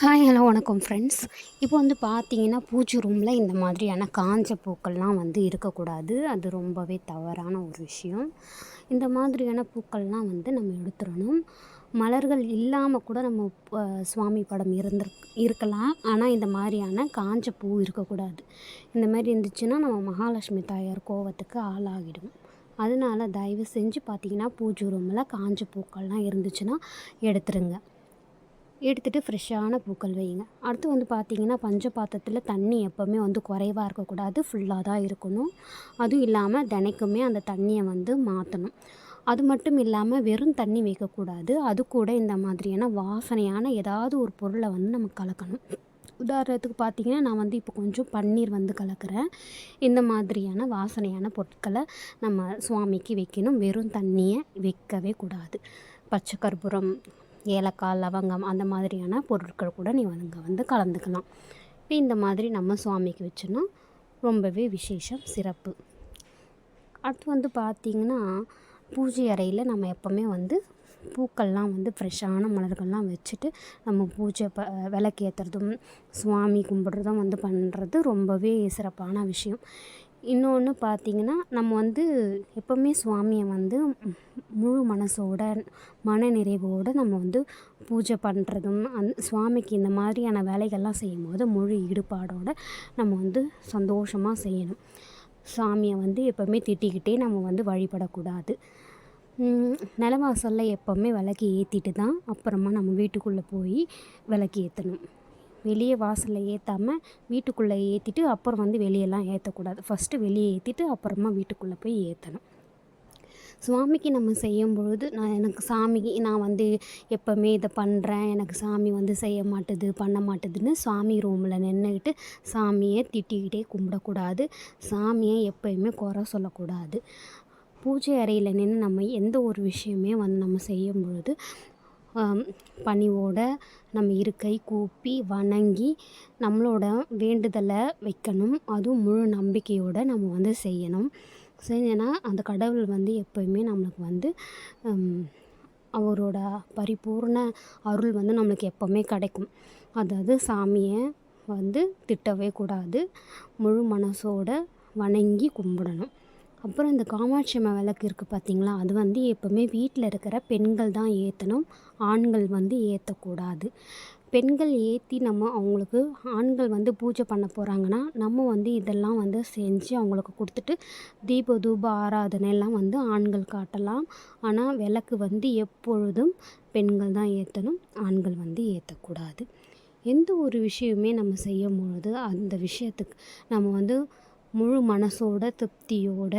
Hi hello வணக்கம் friends இப்போ வந்து பார்த்தீங்கன்னா பூஜை ரூமில் இந்த மாதிரியான காஞ்ச பூக்கள்லாம் வந்து இருக்கக்கூடாது. அது ரொம்பவே தவறான ஒரு விஷயம். இந்த மாதிரியான பூக்கள்லாம் வந்து நம்ம எடுத்துடணும். மலர்கள் இல்லாமல் கூட நம்ம சுவாமி படம் இருந்திரு இருக்கலாம். ஆனால் இந்த மாதிரியான காஞ்ச பூ இருக்கக்கூடாது. இந்த மாதிரி இருந்துச்சுன்னா நம்ம மகாலட்சுமி தாயார் கோவத்துக்கு ஆளாகிடும். அதனால தயவு செஞ்சு பார்த்தீங்கன்னா பூஜை ரூமில் காஞ்ச பூக்கள்லாம் இருந்துச்சுன்னா எடுத்துருங்க. எடுத்துகிட்டு ஃப்ரெஷ்ஷான பூக்கள் வைங்க அடுத்து வந்து பார்த்திங்கன்னா பஞ்ச பாத்திரத்தில் தண்ணி எப்போவுமே வந்து குறைவாக இருக்கக்கூடாது. ஃபுல்லாக தான் இருக்கணும். அதுவும் இல்லாமல் தினைக்குமே அந்த தண்ணியை வந்து மாற்றணும் அது மட்டும் இல்லாமல் வெறும் தண்ணி வைக்கக்கூடாது. அது கூட இந்த மாதிரியான வாசனையான ஏதாவது ஒரு பொருளை வந்து நம்ம கலக்கணும். உதாரணத்துக்கு பார்த்தீங்கன்னா நான் வந்து இப்போ கொஞ்சம் பன்னீர் வந்து கலக்கிறேன். இந்த மாதிரியான வாசனையான பொருட்களை நம்ம சுவாமிக்கு வைக்கணும். வெறும் தண்ணியை வைக்கவே கூடாது. பச்சை கற்பூரம் ஏலக்காய் லவங்கம் அந்த மாதிரியான பொருட்கள் கூட நீ வந்து வந்து கலந்துக்கலாம். இப்போ இந்த மாதிரி நம்ம சுவாமிக்கு வச்சோன்னா ரொம்பவே விசேஷம் சிறப்பு. அடுத்து வந்து பார்த்திங்கன்னா பூஜை அறையில் நம்ம எப்போவுமே வந்து பூக்கள்லாம் வந்து ஃப்ரெஷ்ஷான மலர்கள்லாம் வச்சுட்டு நம்ம பூஜை ப விளக்கேற்றுறதும் சுவாமி கும்பிட்றதும் வந்து பண்ணுறது ரொம்பவே சிறப்பான விஷயம். இன்னொன்று பார்த்திங்கன்னா நம்ம வந்து எப்போவுமே சுவாமியை வந்து முழு மனசோட மன நிறைவோடு நம்ம வந்து பூஜை பண்ணுறதும் அந் சுவாமிக்கு இந்த மாதிரியான வேலைகள்லாம் செய்யும்போது முழு ஈடுபாடோடு நம்ம வந்து சந்தோஷமாக செய்யணும். சாமியை வந்து எப்போவுமே திட்டிக்கிட்டே நம்ம வந்து வழிபடக்கூடாது. நிலவாசலில் எப்போவுமே விளக்கு ஏற்றிட்டு தான் அப்புறமா நம்ம வீட்டுக்குள்ளே போய் விளக்கு ஏற்றணும் வெளியே வாசலில் ஏற்றாமல் வீட்டுக்குள்ளே ஏற்றிட்டு அப்புறம் வந்து வெளியெல்லாம் ஏற்றக்கூடாது ஃபஸ்ட்டு வெளியே ஏற்றிட்டு அப்புறமா வீட்டுக்குள்ளே போய் ஏற்றணும் சுவாமிக்கு நம்ம செய்யும் பொழுது நான் எனக்கு சாமிக்கு நான் வந்து எப்போவுமே இதை பண்ணுறேன் எனக்கு சாமி வந்து செய்ய மாட்டுது பண்ண மாட்டுதுன்னு சாமி ரூமில் நின்றுக்கிட்டு சாமியை திட்டிக்கிட்டே கும்பிடக்கூடாது. சாமியை எப்போயுமே குறை சொல்லக்கூடாது. பூஜை அறையில் நின்று நம்ம எந்த ஒரு விஷயமே வந்து நம்ம செய்யும் பொழுது பணிவோட நம்ம இருக்கை கூப்பி வணங்கி நம்மளோட வேண்டுதலை வைக்கணும். அதுவும் முழு நம்பிக்கையோடு நம்ம வந்து செய்யணும். செஞ்சோன்னா அந்த கடவுள் வந்து எப்போயுமே நம்மளுக்கு வந்து அவரோட பரிபூர்ண அருள் வந்து நம்மளுக்கு எப்போவுமே கிடைக்கும். அதாவது சாமியை வந்து திட்டவே கூடாது. முழு மனசோட வணங்கி கும்பிடணும். அப்புறம் இந்த காமாட்சி அம்மா விளக்கு இருக்குது பார்த்தீங்களா? அது வந்து எப்போவுமே வீட்டில் இருக்கிற பெண்கள் தான் ஏற்றணும் ஆண்கள் வந்து ஏற்றக்கூடாது பெண்கள் ஏற்றி நம்ம அவங்களுக்கு ஆண்கள் வந்து பூஜை பண்ண போகிறாங்கன்னா நம்ம வந்து இதெல்லாம் வந்து செஞ்சு அவங்களுக்கு கொடுத்துட்டு தீப தூப ஆராதனை எல்லாம் வந்து ஆண்கள் காட்டலாம். ஆனால் விளக்கு வந்து எப்பொழுதும் பெண்கள் தான் ஏற்றணும் ஆண்கள் வந்து ஏற்றக்கூடாது எந்த ஒரு விஷயமே நம்ம செய்யும் பொழுது அந்த விஷயத்துக்கு நம்ம வந்து முழு மனசோட திருப்தியோட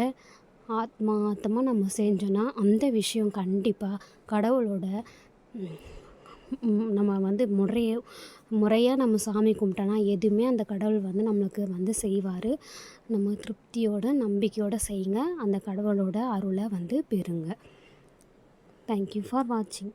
ஆத்மார்த்தமாக நம்ம செஞ்சோன்னா அந்த விஷயம் கண்டிப்பாக கடவுளோட நம்ம வந்து முறைய முறையாக நம்ம சாமி கும்பிட்டோன்னா எதுவுமே அந்த கடவுள் வந்து நம்மளுக்கு வந்து செய்வார். நம்ம திருப்தியோட நம்பிக்கையோடு செய்யுங்க. அந்த கடவுளோட அருளை வந்து பெறுங்க. தேங்க்யூ ஃபார் வாட்சிங்